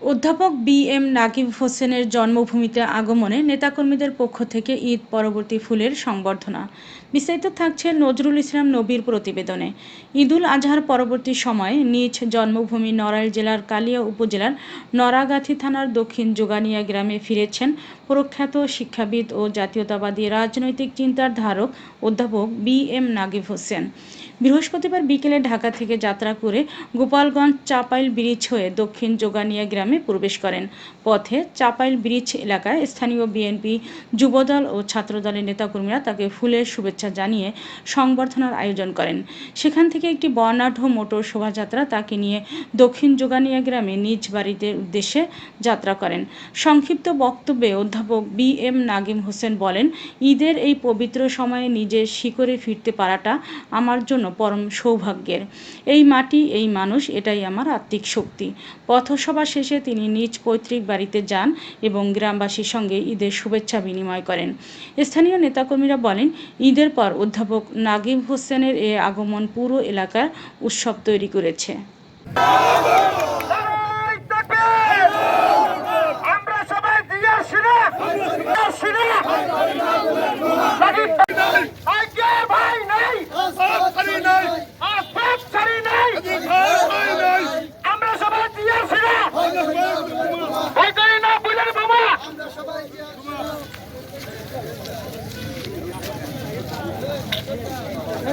অধ্যাপক B M Nakib হোসেনের জন্মভূমিতে আগমনে নেতাকর্মীদের পক্ষ থেকে ঈদ পরবর্তী ফুলের সংবর্ধনা। বিস্তারিত থাকছে নজরুল ইসলাম নবীর প্রতিবেদনে। ঈদুল আজহার পরবর্তী সময়ে নিজ জন্মভূমি নড়াইল জেলার কালিয়া উপজেলার নড়াগাথি থানার দক্ষিণ যোগানিয়া গ্রামে ফিরেছেন প্রখ্যাত শিক্ষাবিদ ও জাতীয়তাবাদী রাজনৈতিক চিন্তার ধারক অধ্যাপক বি এম নাগিব হোসেন। বৃহস্পতিবার বিকেলে ঢাকা থেকে যাত্রা করে গোপালগঞ্জ চাপাইল ব্রিজ হয়ে দক্ষিণ যোগানিয়া গ্রামে প্রবেশ করেন। পথে চাপাইল ব্রিজ এলাকায় স্থানীয় বিএনপি যুবদল ও ছাত্রদলের নেতাকর্মীরা তাকে ফুলের শুভেচ্ছা জানিয়ে সংবর্ধনার আয়োজন করেন। সেখান থেকে একটি বর্ণাঢ্য মোটর শোভাযাত্রা তাকে নিয়ে দক্ষিণ যোগানিয়া গ্রামে নিজ বাড়িতে উদ্দেশ্যে যাত্রা করেন। সংক্ষিপ্ত বক্তব্যে অধ্যাপক বি এম নাগিম হোসেন বলেন, ঈদের এই পবিত্র সময়ে নিজের শিকড়ে ফিরতে পারাটা আমার জন্য পরম সৌভাগ্যের। এই মাটি, এই মানুষ, এটাই আমার আত্মিক শক্তি। পথসভা শেষে তিনি নিজ পৈতৃক বাড়িতে যান এবং গ্রামবাসীর সঙ্গে ঈদের শুভেচ্ছা বিনিময় করেন। স্থানীয় নেতাকর্মীরা বলেন, ঈদের পর অধ্যাপক নাগিব হোসেনের এ আগমন পুরো এলাকার উৎসব তৈরি করেছে।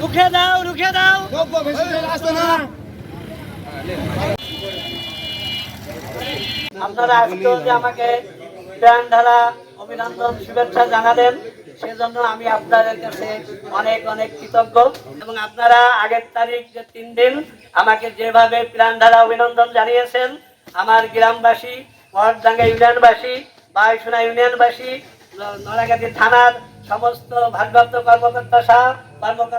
রুখে দাও রুখে দাও আপনারা আজকেও যে আমাকে প্রাণ ঢালা অভিনন্দন শুভেচ্ছা জানালেন, সেজন্য আমি আপনাদের কাছে অনেক অনেক কৃতজ্ঞ। এবং আপনারা আগের তারিখ যে তিন দিন আমাকে যেভাবে প্রাণ ঢালা অভিনন্দন জানিয়েছেন আমার গ্রামবাসী মহারডাঙ্গা ইউনিয়নবাসী বায়ুসোনা ইউনিয়নবাসী নড়াগাতি থানার সমস্ত ভারপ্রাপ্ত কর্মকর্তা সাহ কর্মকর্তা